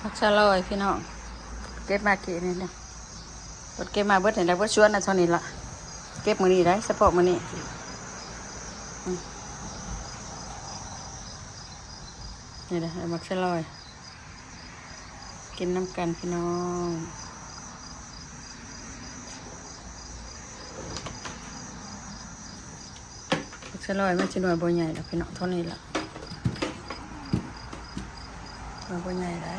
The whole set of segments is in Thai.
พักชะลอยพี่น้องเก็บมากี่นี่เนี่ยรถเก็บมาเบิดเห็นแล้วเบิดชวนนะเท่านี้ละเก็บมือนี้ได้เฉพาะมือนี้นี่นะมักชะลอย กินน้ำกันพี่น้องมักชะลอยมันจะหน่วยบัวใหญ่แล้วพี่น้องเท่านี้ละหน่วยบัวใหญ่ได้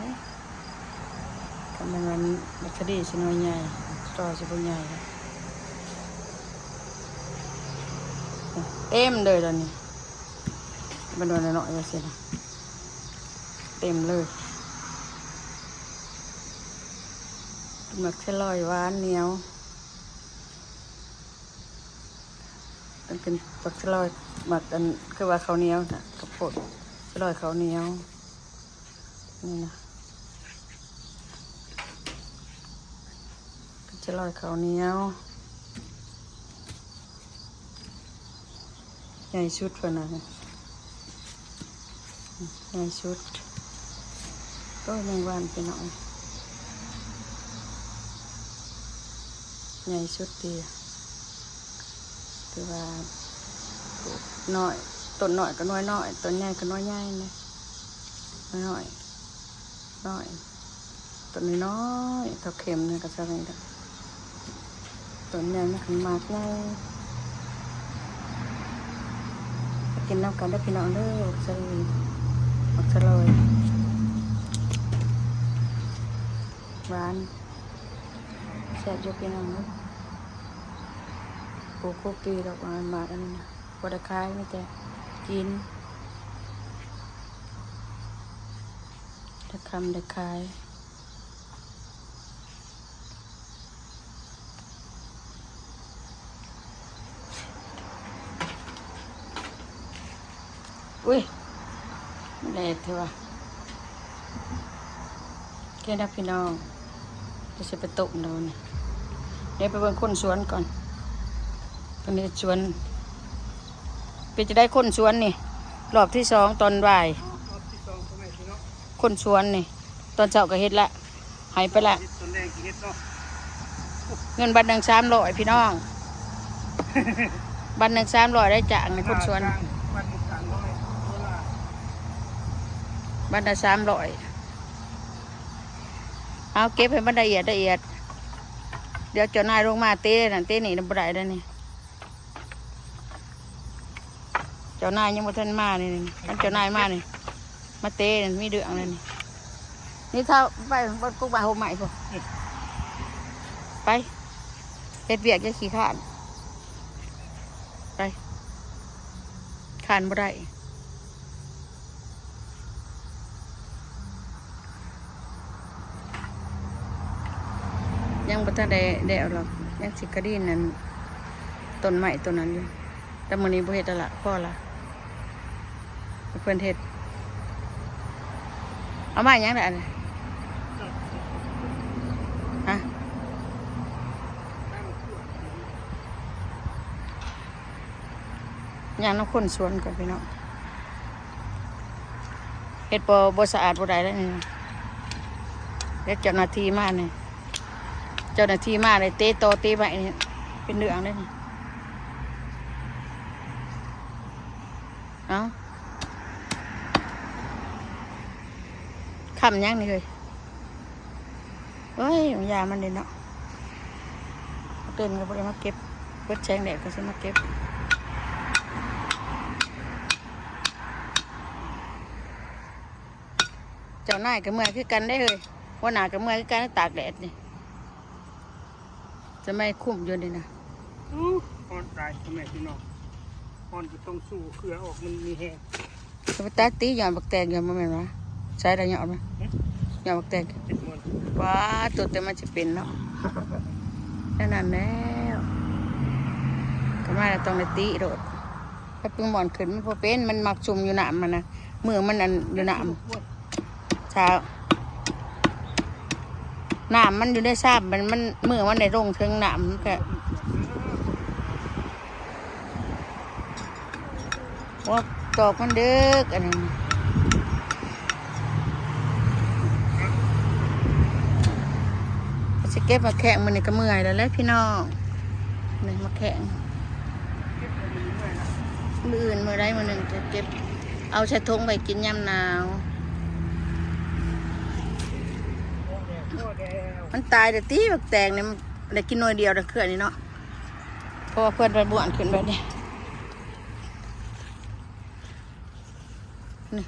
กำลังวันบัตรดีสิหน่วยใหญ่ต่อสิบัวใหญ่เต็มเลยตอนนี้บันโดนหน่อยๆจะสินะเต็มเลยหมักเชลอยหวานเหนียวมันเป็นหมักเชลอยหมักอันคือว่าเขาเหนียวนะกระปุกเชลอยเขาเหนียวนี่นะ จะลอยข้าวเหนียวใหญ่ชุดเพื่อนนะใหญ่ชุดก็ยังวานไปหน่อยใหญ่ชุดดีคือว่าปลูกน้อยต้นหน้อยก็น้อยหน้อยต้นใหญ่ก็น้อยใหญ่นะน้อยน้อยน้อยต้นน้อยเท่าเข็มเนี่ยก็จะอะไรกัน ต้นใหญ่นะขันมากใหญ่กินน้ำกันได้อพี่น้องเด้อสลีมักสะลยหวานแซ่บยู่พี่น้องเด้อปลูกโคปีดอกไม้มาอันนี้นะบไดขายไม่แต่กินถ้าคำได้ขาย อุ้ยแดดเถอะวะแค่นับพี่น้องจะจะไปตกโดนเดี๋ยวไปเบิ่งคนสวนก่อนตอนนี้สวนเป็นจะได้คนสวนนี่รอบที่สองตอนบ่ายรอบที่สองพ่อแม่พี่น้องคนสวนนี่ ตอนเช้าก็เฮ็ดละหายไปละเฮ็ดต้นแดงกี่เฮ็ดเนาะเงินบัตรหนึ่งสามร้อยพี่น้อง บัตรหนึ่งสามร้อยได้จากในคนสวน บ้านมุกกลางน้อยโบราณ บัตรละสามร้อยเอาเก็บให้มันละเอียดละเอียด เดี๋ยวเจ้านายลงมาเต้นั่นเต้นี่น่ะบ่ได้แล้นี่เจ้านายยังบ่ทันมานี่นี่คันเจ้านายมานี่มาเต้นี่มีเดืองเลยนี่นี่ถ้าไปบนกุ๊กบาโฮมใหม่พอไปเฮ็ดเวียกจะขี้ขานไปขานบ่ได้ ยังบ่ทันได้ได้เอาหรอกยังสิกระดินนั่นต้นใหม่ต้นนั้นอยู่แต่มื้อนี้บ่เฮ็ดล้วล่ะพอละเพิ่นเฮ็ดเอามาหยังได้อันนี้ฮะย่างน้ำข้นสวนก่อนพี่น้องเฮ็ดบ่บ่สะอาดบ่ได้แล้วนี่เดี๋ยวเจ้าหน้าที่มาเนี่ย เจ้าหน้าที่มาเลยเตะโตเตะไปนี่เป็นเรื่องเลยนี่เอาคำยังนี่เลยเฮ้ยยามันเด่นเนาะเอาเต้นก็บ่ได้มาเก็บเบิดแชงแดดก็จะมาเก็บเจ้านายกับเมื่อยคือกันได้เลยว่าหนากับเมื่อยคือกันตากแดดนี่ จะไม่คุ้มอยู่นี่นะอู้อ่อนตายพ่อแม่พี่น้องอ่อนก็ต้องสู้เครือออกมันมีแฮงจะไปตัดตีหย่อนบักแตงหย่อนมาแม่นวะใช้ได้หย่อนไหมหย่อนบักแตงเจ็ดมวนว้าตัวแต่มันจะเป็นเนาะแค่นั้นแล้วก็มาแล้วต้องได้ตีโดดถ้าเพิ่งหมอนขึ้นมันพอเป็นมันมักจุ่มอยู่หนามมันนะมือมันอันอยู่หนามเช้า หนามมันอยู่ในซ้ำมันมันเมื่อมันในร่งถึงหนามมันก็ว่าตอกมันเด้ออันนั้นเก็บมาแข่งมันนี่ก็เมื่อยแล้วแหละพี่น้องนี่มาแข่งเก็บไปเรื่อยๆนะมืออื่นมือได้มือหนึ่งจะเก็บ เอาช้ทงไปกินยำหนาว โอ้แดดโอ้แดด มันตายแต่ตีบักแตงเนี่ยมันได้กินหน่วยเดียวแต่เขื่อนนี่เนาะเพราะว่าเพื่อนไปบวนขึ้นแบบนี้นี่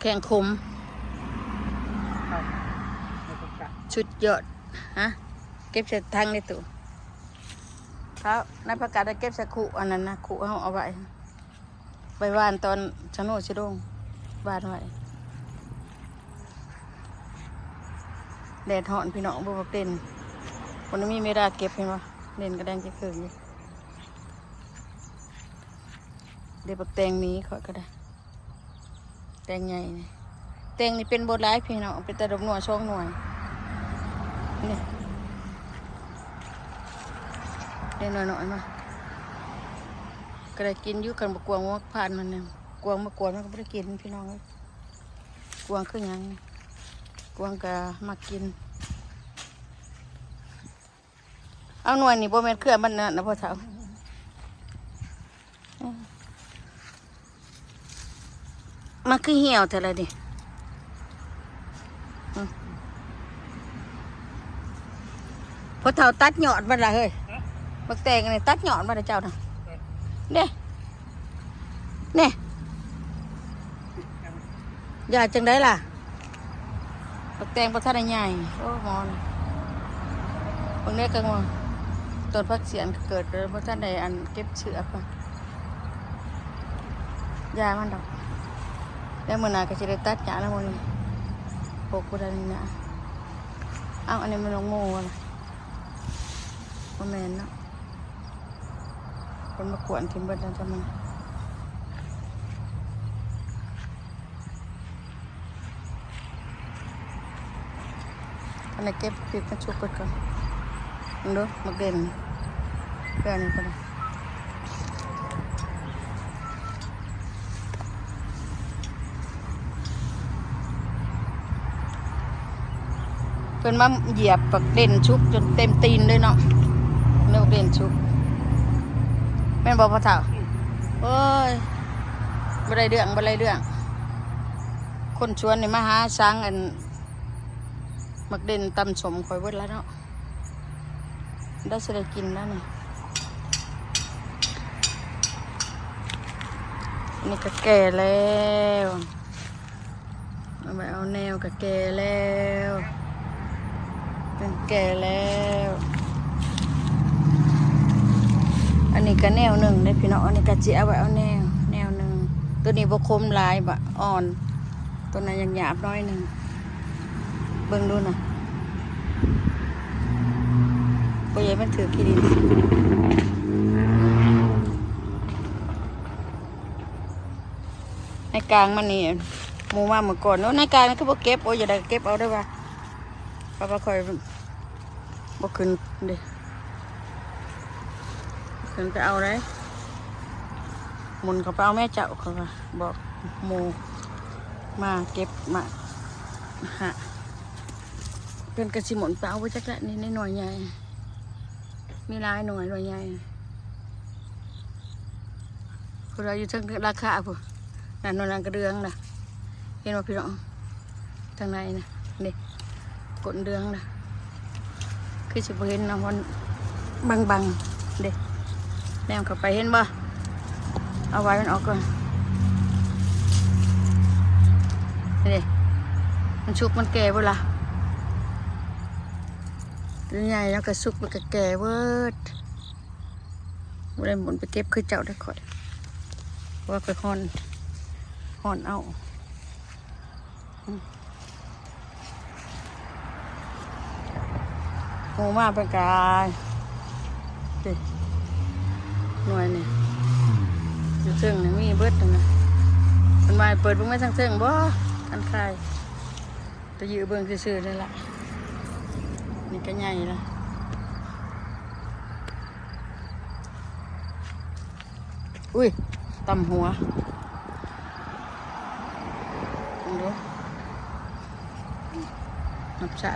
แข่งคมชุดยอดฮะเก็บใส่ทางในตู้เขาในประกาศได้เก็บใส่ขู่อันนั้นนะขู่เอาเอาไว้ไปวานตอนชะโนชิโดงวานไว้ แดดหอนพี่น้องบ่บ่เป็นคนนี้มีเวลาเก็บเห็นปะเล่นกระแดงจะเคืองอยู่เดี๋ยวบักแตงหมีขอก็ได้ แตงใหญ่นี่แตงนี่เป็นโบราณพี่น้องเป็นต่ดอกหน่วยช่องหน่วยนี่เล่นหน่อยมาก็ได้กินยู่กันบกวางว่าผ่านมันเนี่ยกวางมากวนมันก็ไม่ได้กินพี่น้องกวางคือยัง กวางก็มากิน เอาหน่วยนี่บ่แม่นเครื่องมันนั่นะพ่อเฒ่ามันคือเหี่ยวแต่ละดิพ่อเฒ่าตัดหยอดมันละเฮ้ยบักแตงนี่ตัดหยอดมันละเจ้าน่ะเด้เน่อย่าจังได้ล่ะ บักแตงบ่ทันได้ใหญ่โอ้หมอนบางเนี้ยก็งงต้นพักเสียนเกิดเลยบ่ทันได้อันเก็บเชือกะยามันดอกแล้วมื้อนาก็สิได้ตัดหญ้าแล้วมื้อนี้ปลูกบ่ได้นี่นะเอ้าอันนี้มันลงโม่ล่ะบ่แม่นเนาะคนมากวนทิ่มเบิดแล้วจ้ะมัน อันเก็บพริกมาชุบกันก่อนมึงดูมักเด่นเพื่อนนี่ก็ได้เพื่อนมาเหยียบปักเด่นชุบจนเต็มตีนเลยเนาะเนื้อเด่นชุบแม่นบอกพ่อเฒ่าโอ้ยบ่ได้เรื่องบ่ได้เรื่อง คนชวนนี่มาหาช้างอัน มักเด่นตำสมข่อยเบิดแล้วเนาะได้สิได้กินแล้วนี่อันนี้ก็แก่แล้วเอาไปเอาแนวก็แก่แล้วเป็นแก่แล้ว อันนี้ก็แนวหนึ่งได้พี่น้องอันนี้ก็จีเอาไว้เอาแนว แนวหนึ่งตัวนี้บกคมลายบะอ่อน ตัวนั้นยังหยาบน้อยหนึ่ง เบิ่งดูนะปุยยมันถือขี้ดินในกลางมันนี่หมูมาเมื่อก่อนโน้นในกลางมันก็บ่เก็บโอ้ยอย่าได้เก็บเอาได้ป่ะป้าป้าคอยบ่ขึ้นด้ขึ้นไปเอาได้มุนเขาไปเอาแม่เจ้าเขาว่าบอกหมูมาเก็บมาหา เป็นกระสิหมนเปล่าไว้จักละนี่ในหน่วยใหญ่มีลายหน่วยหน่วยใหญ่พวกเราอยู่ทั้งราคาพวกนั่นน่วยนั้นกระเดืองนะเห็นว่าพี่น้องทางในนะนี่กดเดืองนะคือสิบเห็นนะมันบางบังๆเด็กแนมเข้าไปเห็นบ่เอาไว้มันออกก่อนนี่เด้มันชุกมันแก่บ่ล่ะ ตัวใหญ่แล้วก็สุกมันก็แก่เวิร์ดบ่ได้หมุนไปเก็บคือเจ้าได้ข่อยว่าไปห่อนห่อนเอาอืมหมาเป็นกายดิหน่วยนี่อยู่ซึ่งนี่มีเบิดตรงนะมันมาเปิดเบิ่งไม่ทั้งเทิงบ่ทันใคายแตะยือเบิ่งซื่อๆนี่ล่ะ นี่ก็ใหญ่ละอุ้ยต่ำหัวดูนับชา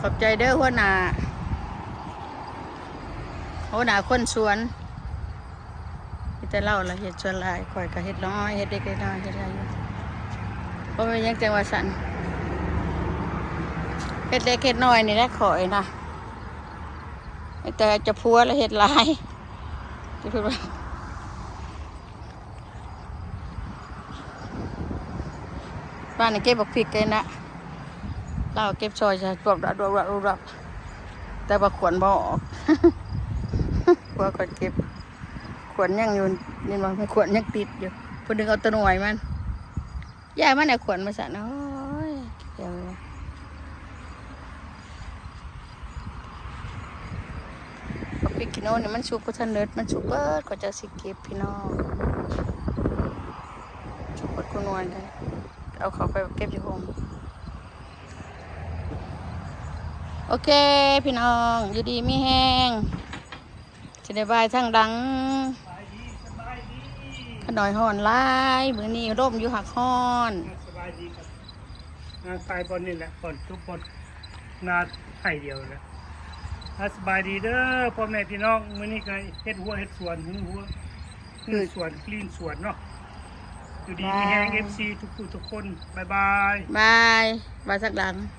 ขอบใจเด้อหัวหน้าหัวหน้าคนสวนมีแต่เล่าละเฮ็ดสวนลายข่อยก็เฮ็ดน้อยเฮ็ดเล็กเฮ็ดน้อยเฮ็ดอะไรอยู่บ่แม่นยังจังว่าสั่น เฮ็ดเล็กเฮ็ดน้อยนี่แหละขอยนะแต่จะพัวแล้วเฮ็ดลายจะพูดว่าบ้านนี่เก็บบักพริกกันนะเราเก็บซอยใช่รวบรัดรวบรัดรวบรัดแต่ว่าขวนบ่ออกกลัวก่อนเก็บขวนยังอยู่นี่มันขวนยังติดอยู่พอดึงเอาตัวหน่วยมันยายมันเนี่ยขวนมาสะน้อยเดี๋ยวเอา พริกกิโนนี่มันสุกก็ทันเนิดมันสุกเบิดก็จะสิเก็บพี่น้องสุกเบิดคุนวลกันเอาเขาไปเก็บที่โฮมโอเค พี่น้องอยู่ดีไมีแห้งจะได้บายทั้งดังสบายดีสบายดีขนอยห่อนหลายมือนี้ร่มอยู่หักห่อนสบายดีครับงานตายบอลนี่แหละบอลทุกบอลนาไข่เดียวแหละ สบายดีเด้อพ่อแม่พี่น้องมื้อนี้ก็เฮ็ดหัวเฮ็ดสวนหุงหัวคือสวนคลีนสวนเนาะอยู่ดีมีแฮง FC ทุกผู้ทุกคน บ๊ายบาย บายบายสักดังบ